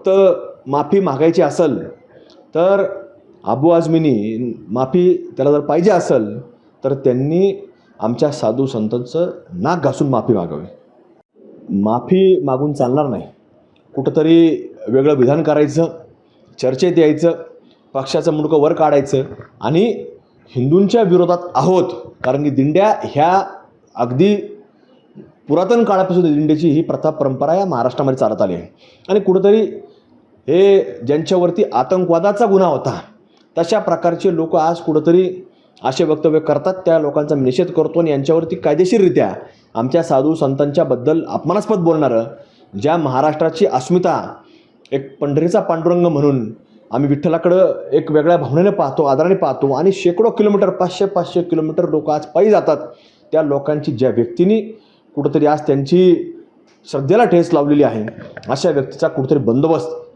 फक्त माफी मागायची असेल तर अबू आझमीनी माफी त्याला जर पाहिजे असेल तर त्यांनी आमच्या साधू संतांचं नाक घासून माफी मागावी. माफी मागून चालणार नाही. कुठंतरी वेगळं विधान करायचं चर्चेत यायचं पक्षाचं मुडकं वर काढायचं आणि हिंदूंच्या विरोधात आहोत. कारण की दिंड्या ह्या अगदी पुरातन काळापासून दिंड्याची ही प्रथा परंपरा या महाराष्ट्रामध्ये चालत आली आहे. आणि कुठंतरी हे ज्यांच्यावरती आतंकवादाचा गुन्हा होता तशा प्रकारचे लोक आज कुठंतरी असे वक्तव्य करतात. त्या लोकांचा निषेध करतो आणि यांच्यावरती कायदेशीररित्या आमच्या साधू संतांच्याबद्दल अपमानास्पद बोलणारं ज्या महाराष्ट्राची अस्मिता एक पंढरीचा पांडुरंग म्हणून आम्ही विठ्ठलाकडं एक वेगळ्या भावनेने पाहतो आदराने पाहतो आणि शेकडो किलोमीटर पाचशे पाचशे किलोमीटर लोक आज पायी जातात. त्या लोकांची ज्या व्यक्तींनी कुठंतरी आज त्यांची श्रद्धेला ठेस लावलेली आहे अशा व्यक्तीचा कुठंतरी बंदोबस्त